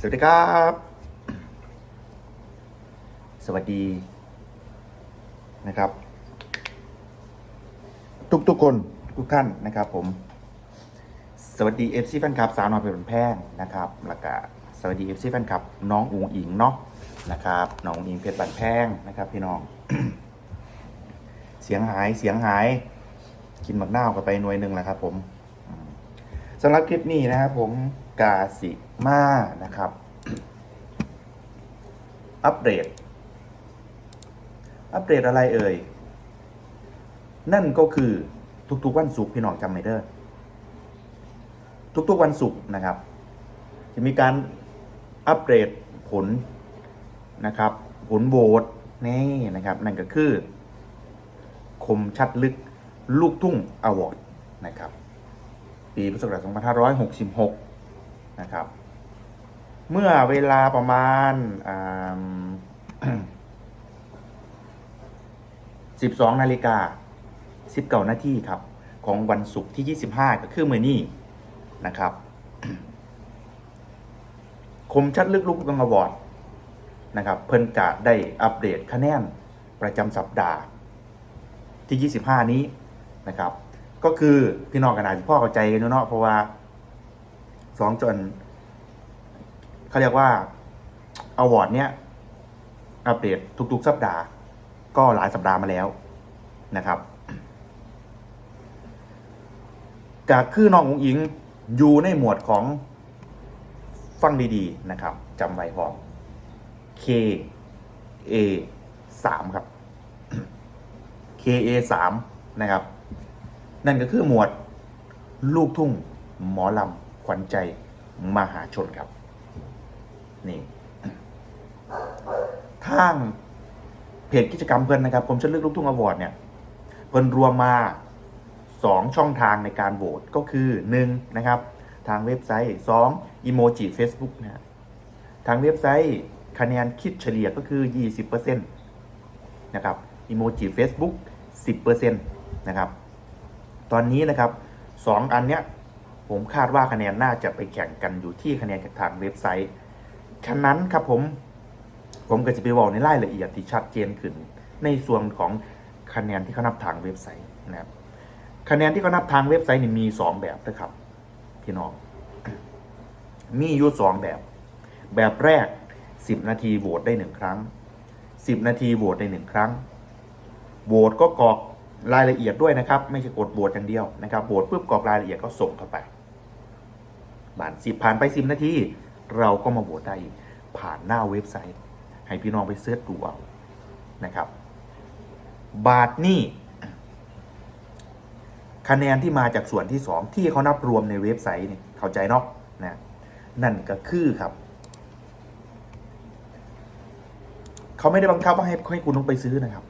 สวัสดีครับ สวัสดีนะครับ ทุกทุกๆคนทุกท่านนะครับผม สวัสดีเอฟซีแฟนคลับ สาวน้อยเป็นแพงนะครับแล้วก็สวัสดีเอฟซีแฟนคลับ น้องอุ๋งอิงเนาะนะครับน้องอุ๋งอิงเพชรบันแพงนะครับพี่น้อง เสียงหายเสียงหาย กินหมักหน้าวกันไปหน่วยหนึ่งแหละครับผมำหรับคลิปนี้นะครับผมกาสิมานะครับ อัปเดต อัปเดตอะไรเอ่ย นั่นก็คือทุกๆวันศุกร์พี่น้องจำไม่เด้อทุกๆวันศุกร์นะครับ จะมีการอัปเดตผลนะครับ ผลโหวตนี่นะครับ นั่นก็คือ คมชัดลึกลูกทุ่งอวอร์ดนะครับ ปีพุทธศักราช2566 นะครับ เมื่อเวลาประมาณ 12 นาฬิกา 19 นาทีครับ ของวันศุกร์ที่ 25 ก็คือมือนี้นะครับ คมชัดลึกลูกกังวอดนะครับ เพิ่นกะได้อัปเดตคะแนนประจำสัปดาห์ที่ 25 นี้นะครับ ก็คือพี่น้องกันอาจจะพ่อเข้าใจกันอยู่เนาะเพราะว่าสองจนเขาเรียกว่าอวอร์ดเนี้ยอัปเดตทุกๆสัปดาห์ ก็หลายสัปดาห์มาแล้วนะครับกคือน้ององอิงอยู่ในหมวดของฟังดีๆนะครับจำไว้พอ K A 3ครับ K A 3นะครับ นั่นก็คือหมวดลูกทุ่ง หมอลำ ขวัญใจ มหาชนครับ นี่ทางเพจกิจกรรมเพิ่อนนะครับผมชดเลือกลูกทุ่งอวอร์ดเนี่ยเพิ่นรวมมา 2 ช่องทางในการโหวตก็คือ1นะครับ ทางเว็บไซต์ 2. อีโมจิ Facebook นะฮะทางเว็บไซต์คะแนนคิดเฉลี่ยก็คือ 20%นะครับอีโมจิ Facebook 10%นะครับ ตอนนี้นะครับ 2 อันเนี้ยผมคาดว่าคะแนนน่าจะไปแข่งกันอยู่ที่คะแนนจากทางเว็บไซต์ ฉะนั้นครับผม ผมก็จะไปบอกในรายละเอียดที่ชัดเจนขึ้น ในส่วนของคะแนนที่เขานับทางเว็บไซต์นะครับ คะแนนที่เขานับทางเว็บไซต์นี่มีสองแบบนะครับพี่น้อง มีอยู่สองแบบ แบบแรกสิบนาทีโหวตได้หนึ่งครั้งสิบนาทีโหวตได้หนึ่งครั้งโหวตก็กรอก รายละเอียดด้วยนะครับ ไม่ใช่กดโหวตอย่างเดียวนะครับโหวตปุ๊บกรอกรายละเอียดก็ส่งเข้าไปบานสิบผ่านไปสิบนาทีเราก็มาโหวตได้อีกผ่านหน้าเว็บไซต์ ให้พี่น้องไปเสิร์ชดูเอานะครับ บาทนี่คะแนนที่มาจากส่วนที่สองที่เขานับรวมในเว็บไซต์เนี่ยเข้าใจเนาะนะนั่นก็คือครับเขาไม่ได้บังคับว่าให้ให้คุณต้องไปซื้อนะครับ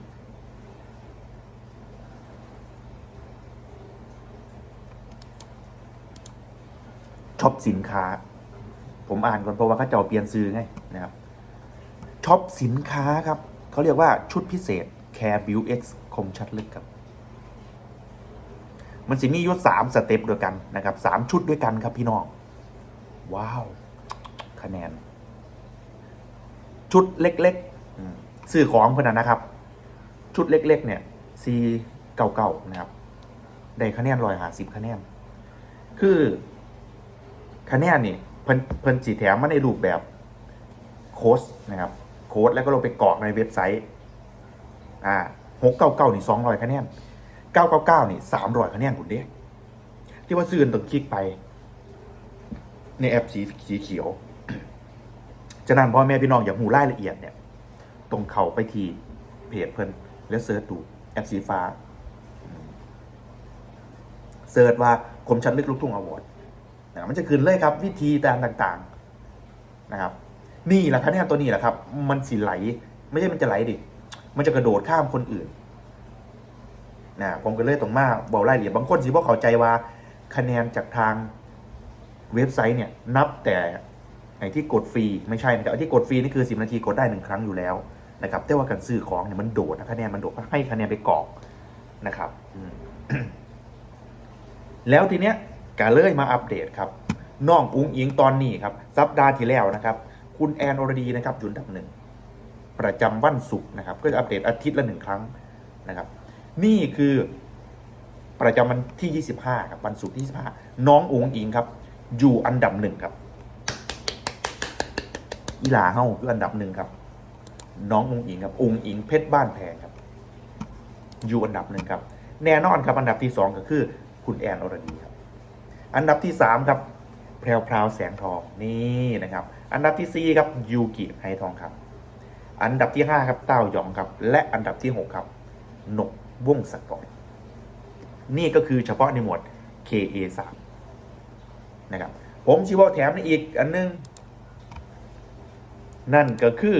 ช็อปสินค้า ผมอ่านก่อนเพราะว่าเขาจะเอาเปลี่ยนซื้อไงนะครับช็อปสินค้าครับเขาเรียกว่าชุดพิเศษ Care Build X คมชัดลึกครับ มันสิมีอยุสามสเต็ปด้วยกันนะครับสามชุดด้วยกันครับพี่น้อง ว้าว คะแนน ชุดเล็กๆอืมซื้อของเพื่อนนะครับ ชุดเล็ก ๆ เนี่ยซีเก่าๆนะครับ ได้คะแนนรอยหาสิบคะแนน คือ คะแนนนี่เพิ่นเพิ่นจีแถมมาในรูปแบบโค้ดนะครับ โค้ดแล้วก็ลงไปกรอกในเว็บไซต์อ่าหกเก้าเก้านี่สองร้อยคะแนนเก้าเก้าเก้านี่สามร้อยคะแนนคุณเด้ที่ว่าซื้อต้องคลิกไป ในแอปสีสีเขียวฉะนั้นพ่อแม่พี่น้องอย่าหูรายละเอียดเนี่ย ตรงเข้าไปทีเพจเพิ่นแล้วเสิร์ชดูแอปสีฟ้าเสิร์ชว่าคมชัดลึกลูกทุ่งอวอร์ด นะมันจะขึ้นเลยครับ วิธีการต่างๆนะครับ นี่แหละคะแนนตัวนี้แหละครับ มันสิไหล ไม่ใช่มันจะไหลดิ มันจะกระโดดข้ามคนอื่นนะผมก็เลยตรงมาบอกรายละเอียดบางคนสิบอกเข้าใจว่า คะแนนจากทางเว็บไซต์เนี่ย นับแต่ไอ้ที่กดฟรีไม่ใช่นะครับไอ้ที่กดฟรีนี่คือ 10 นาทีกดได้หนึ่งครั้งอยู่แล้วนะครับแต่ว่าการซื้อของเนี่ยมันโดดนะคะแนนมันโดดให้คะแนนไปกรอกนะครับแล้วทีเนี้ย กาเลยมาอัปเดตครับน้องอุ้งอิงตอนนี้ครับสัปดาห์ที่แล้วนะครับ คุณแอนอรดีนะครับอยู่อันดับหนึ่งประจำวันศุกร์นะครับ ก็จะอัปเดตอาทิตย์ละหนึ่งครั้งนะครับ นี่คือประจำวันที่ 25ครับวันศุกร์ที่25น้องอุ้งอิงครับ อยู่อันดับหนึ่งครับอีหลาเฮาคืออันดับหนึ่งครับ น้องอุ้งอิงครับอุ้งอิงเพชรบ้านแพงครับ อยู่อันดับหนึ่งครับ แน่นอนครับอันดับที่สองก็คือ คุณแอนอรดีครับ อันดับที่สามครับแพรวพราวแสงทองนี่นะครับ อันดับที่สี่ครับยูกิไฮทองครับ อันดับที่ห้าครับเต้าหยองครับ และอันดับที่หกครับหนกวงศกรนี่ก็คือเฉพาะในหมวด KA3 นะครับ ผมชีวาแถมในอีกอันนึง นั่นก็คือ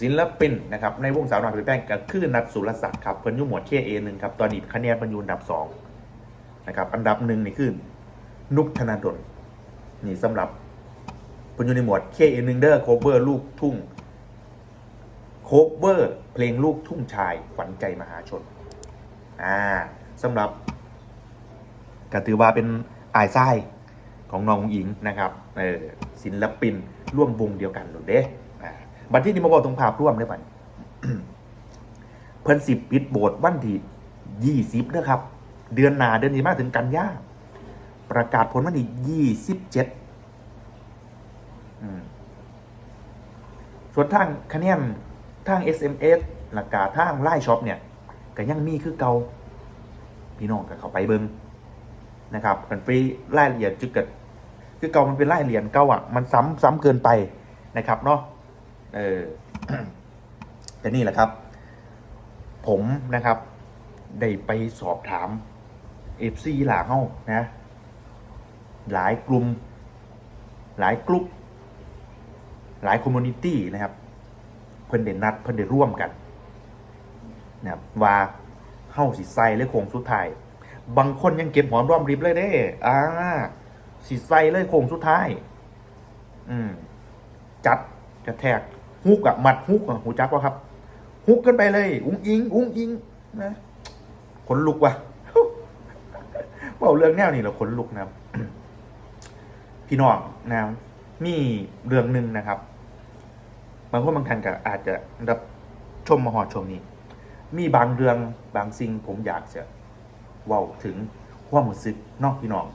ศิลปินนะครับ ในวงสาวน้อยเพชรแป้งก็คือนัดสุรศักดิ์ครับเพิ่นอยู่หมวด KA หนึ่งครับ ตอนนี้คะแนนเพิ่นอยู่อันดับสอง นะครับ อันดับหนึ่งนี่คือนุกธนาดลนี่สำหรับเพิ่นอยู่ในหมวด KA หนึ่งเด้อโคเวอร์ลูกทุ่งโคเวอร์เพลงลูกทุ่งชายขวัญใจมหาชนอ่าสำหรับก็ถือว่าเป็นอายไส้ของน้องหญิงนะครับเออศิลปินร่วมวงเดียวกันหรือเด้บัดที่นี่มาบอกตรงภาพร่วมได้ปะเพิ่นสิบปิดโบสถ์วันที่ยี่สิบนะครับ เดือนหนาเดือนนี้มากถึงกันยาประกาศผลวันที่ยี่สิบเจ็ดส่วนทางคะแนนทาง SMS หลักกาทางไล่ช็อปเนี่ยก็ยังมีคือเกาพี่น้องก็เข้าไปเบิงนะครับมันไปรายละเอียดจุดเกิดคือเกามันเป็นรายละเอียดเก่าอะมันซ้ำซ้ำเกินไปนะครับเนาะเออแต่นี่แหละครับ ผมนะครับ ได้ไปสอบถาม เอฟซีหลาเฮ้านะ หลายกลุ่ม หลายกลุ่มหลายคอมมูนิตี้นะครับ เพิ่นเด่นนัด เพิ่นเด่นร่วมกันนะครับว่าเฮาสิใส่เลยโค้งสุดท้าย บางคนยังเก็บหอมรอมริบเลยเด้อ่าสิใส่เลยโค้งสุดท้าย อืม จัดกระแทกฮุกอะหมัดฮุกอะหูจักว่าครับฮุกกันไปเลย อุ้งอิง อุ้งอิงนะขนลุกว่ะ ว่าเรื่องแนวนี้เราขนลุกนะครับ พี่น้องนะครับมีเรื่องหนึ่งนะครับบางคนบางท่านก็อาจจะรับชมมาหอดชมนี้ มีบางเรื่องบางสิ่งผมอยากจะว้าถึงความรู้สึกนอกพี่น้อง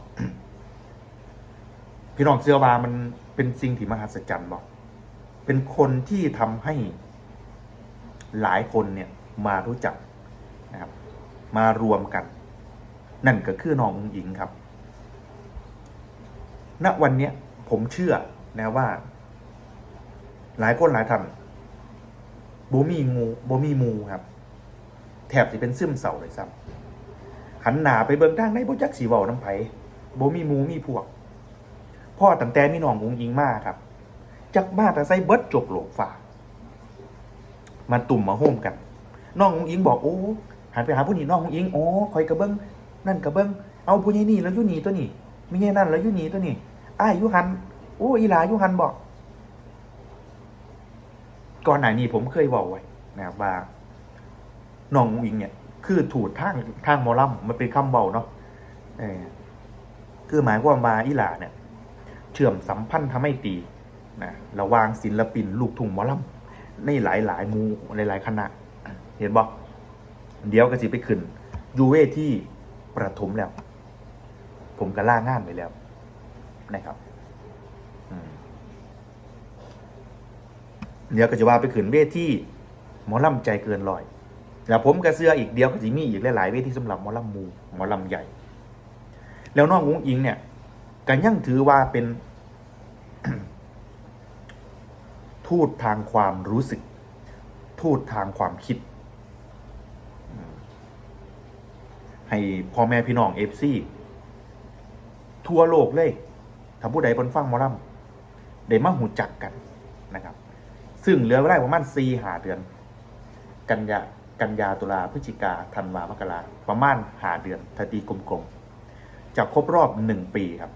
พี่น้องเชื่อว่ามันเป็นสิ่งที่มหัศจรรย์บอกเป็นคนที่ทำให้หลายคนเนี่ยมารู้จักนะครับ มารวมกัน นั่นก็คือน้องอิงครับ ณวันเนี้ยผมเชื่อนะว่า หลายคนหลายท่านบ่มีงูบ่มีมูครับ แถบสิเป็นซึมเศร้าเลยซ้ำหันหน้าไปเบิ่งทางในบ่จักสีเว้าน้ำไผบ่มีมูมีพวก พ่อตั้งแต่มีน้องอุงยิงมาครับ จักมาแต่ใส่เบิดจกโหลกฝามาตุ่มมาโฮมกัน น้องอุงอิงบอกโอ้หันไปหาผู้นี้น้องอุงอิงโอ๋อคอยกระเบิ้ง นั่นกระเบิ้งเอาผู้นี้นี่แล้วยุนี่ตัวนี้ไม่ใช่นั่นแล้วยุนี่ตัวนี้อ้ายอยุหันโอ้อีหลายุหันบอกก่อนหน้านี้ผมเคยบอกไว้นะครับว่าน้องอิงเนี่ย คือถูดทางทางมอลำมันเป็นคำเบาเนาะเออคือหมายความว่าอีหลาเนี่ย เชื่อมสัมพันธ์ทำให้ตีนะระวางศิลปินลูกทุ่งมอลำในหลายหลายมูหลายหลายคณะ เห็นบ่เดี๋ยวก็สิไปขึ้นยูเวที่ ประถมแล้ว ผมก็ล่างานไปแล้วนะครับเดี๋ยวก็จะว่าไปขึ้นเวทีหมอลำใจเกินร้อย แล้วผมก็เสื้ออีกเดียวก็จะมีอีกหลายๆเวทที่สำหรับหมอลำมูหมอลำใหญ่ แล้วน้องอุ้งอิงเนี่ยก็ยังถือว่าเป็น ทูตทางความรู้สึก ทูตทางความคิด ให้พ่อแม่พี่น้องเอฟซีทั่วโลกเลยถ้าผู้ใดบนฟังมอลำได้มาหูจักกันนะครับ ซึ่งเหลือเวลาประมาณสี่หาเดือน กันยากันยาตุลาพฤศจิกาธันวามกราประมาณหาเดือนถ้าตีกลมๆจะครบรอบหนึ่งปีครับ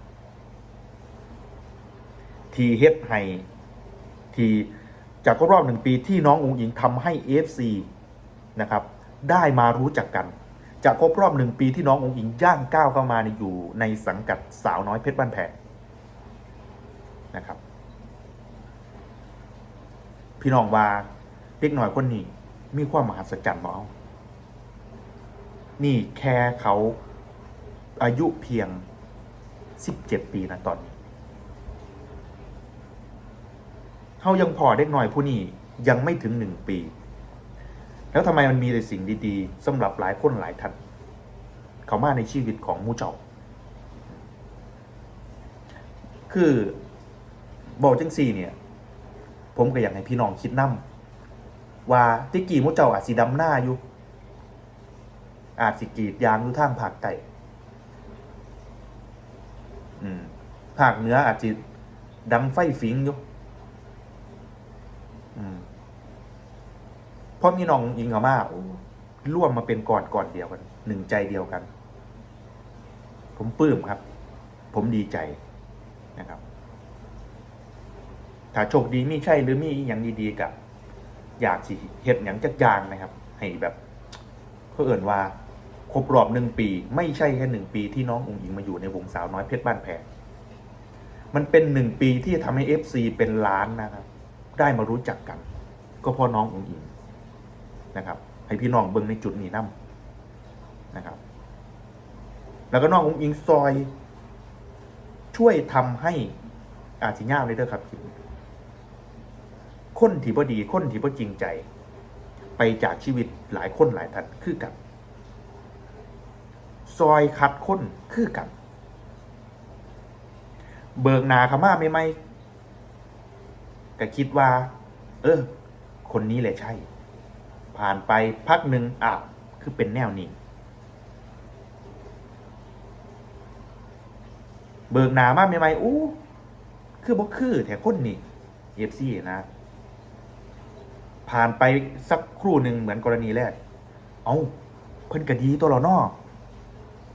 ทีเฮดให้ทีจากครบรอบหนึ่งปีที่น้ององค์หญิงทำให้ AFC นะครับ ได้มารู้จักกัน จะครบรอบหนึ่งปีที่น้ององค์หญิงย่างก้าวเข้ามาในอยู่ในสังกัดสาวน้อยเพชรบ้านแพงนะครับ พี่น้องว่าเด็กหน่อยคนนี้มีความมหัศจรรย์บ่เอานี่แค่เขาอายุเพียง 17 ปีนะตอนนี้เขายังพอเด็กหน่อยผู้นี้ยังไม่ถึงหนึ่งปี แล้วทำไมมันมีแต่สิ่งดีๆสำหรับหลายคนหลายท่านเขามาในชีวิตของมูเจ้า คือบอกจังสี่เนี่ย ผมก็อยากให้พี่น้องคิดนำว่าติกี้หมูเจ้าอาจสิดำหน้าอยู่ อาจสิกรีดยางอยู่ทางภาคใต้ภาคเหนืออาจจะดังไฟฟิงอยู่ อืมเพราะมีน้องอิงเขามาโอ้ร่วมมาเป็นก่อนก่อนเดียวกัน หนึ่งใจเดียวกัน ผมปลื้มครับ ผมดีใจนะครับ ถ้าโชคดีมีใช่หรือมีอย่างดีๆกับอยากสิเห็ดอย่างจักยางนะครับ ให้แบบเพื่อเอิ่นว่าครบรอบหนึ่งปี ไม่ใช่แค่หนึ่งปีที่น้ององค์อิงมาอยู่ในวงสาวน้อยเพชรบ้านแพงมันเป็นหนึ่งปีที่ทำให้เอฟซีเป็นล้านนะครับ ได้มารู้จักกัน ก็เพราะน้ององค์อิง นะครับ ให้พี่น้องเบิ่งในจุดนี้นํนะครับ แล้วก็น้ององค์อิงซอย ช่วยทำให้อาชิญาเลยเด้อครับค้นที่บ่ดีคนที่บ่จริงใจ ไปจากชีวิตหลายคนหลายท่านคือกัน ซอยคัดคนคือกัน เบิกนาขม่าไม่ไม่ก็คิดว่า เออ คนนี้แหละใช่ ผ่านไปพักหนึ่งอ้าวคือเป็นแนวนี้ เบิกหนามาไม่ไม่อู้คือบ่คือแถคนนี่เอฟซีนะ ผ่านไปสักครู่หนึ่งเหมือนกรณีแรก เอาเพิ่นก็ดีตัวเราเนอ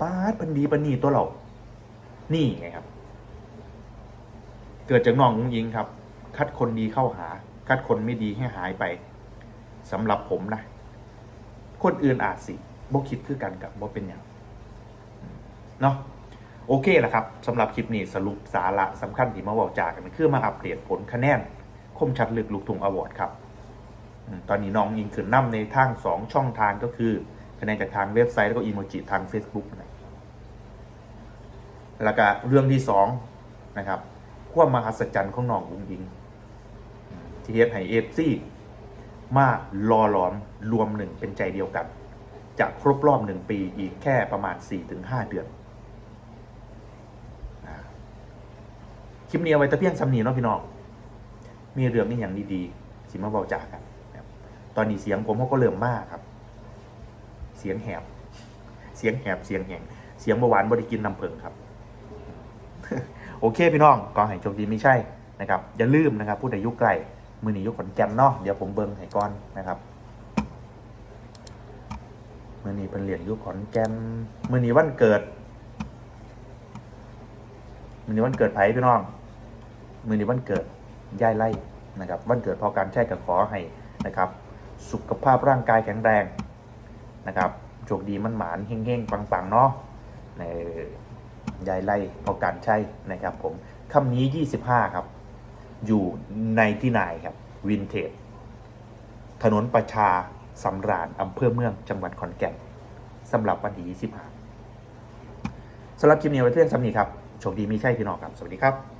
ป้าดเพิ่นดีปานนีตัวเรา นี่ไงครับ เกิดจากน้องอุ้งยิงครับ คัดคนดีเข้าหา คัดคนไม่ดีให้หายไป สำหรับผมนะ คนอื่นอาจสิบ่คิดคือกันกับบ่เป็นอย่างเนาะโอเคแหละครับสำหรับคลิปนี้สรุปสาระสำคัญที่มาบอกจากกันคือมาอัปเดตผลคะแนน คมชัดลึกลูกทุ่งอวอร์ดครับตอนนี้น้องยิงขึ้นนำในทางสองช่องทางก็คือ คะแนนจากทางเว็บไซต์แล้วก็อีโมจิทาง Facebook นะแล้วก็เรื่องที่สองนะครับ ความมหัศจรรย์ของน้องอุ้งยิงที่เฮ็ดให้เอฟซี มารอหลอมรวมหนึ่งเป็นใจเดียวกัน จะครบรอบหนึ่งปีอีกแค่ประมาณ 4-5 เดือนคลิปนี้เอาไว้ต่เพียงสำนีเนาะพี่น้องมีเรื่องนี้อย่างดีๆสิมาบอกจากกันตอนนี้เสียงผมเขาก็เริ่มมากครับ เสียงแหบ เสียงแหบเสียงแหงเสียงเบาหวานบริกินน้ำเพิงครับ โอเคพี่น้องก็ให้โชคดีไม่ใช่นะครับอย่าลืมนะครับผู้ใดยุคไกล มือหนียุคขอนแก่นเนาะเดี๋ยวผมเบิ้งให้ก่อนนะครับมือหนีเป็นเหรียญยุคขอนแก่นมือหนีวันเกิดมือหนีวันเกิดไผ่พี่น้องมือหนีวันเกิดย่ายไล่นะครับ วันเกิดพอการใช้กับขอให้นะครับ สุขภาพร่างกายแข็งแรงนะครับโชคดีมันหมานเฮงๆปังๆเนาะในยายไล่พอการใช้นะครับ ผมคำนี้ 25 ครับ อยู่ในที่นายครับวินเทจถนนประชาสำราญอำเภอเมืองจังหวัดขอนแก่นสำหรับวันที่25สำหรับคลิปนี้ไว้เพื่อนสำนีครับโชคดีมีใช่พี่น้องครับ สวัสดีครับ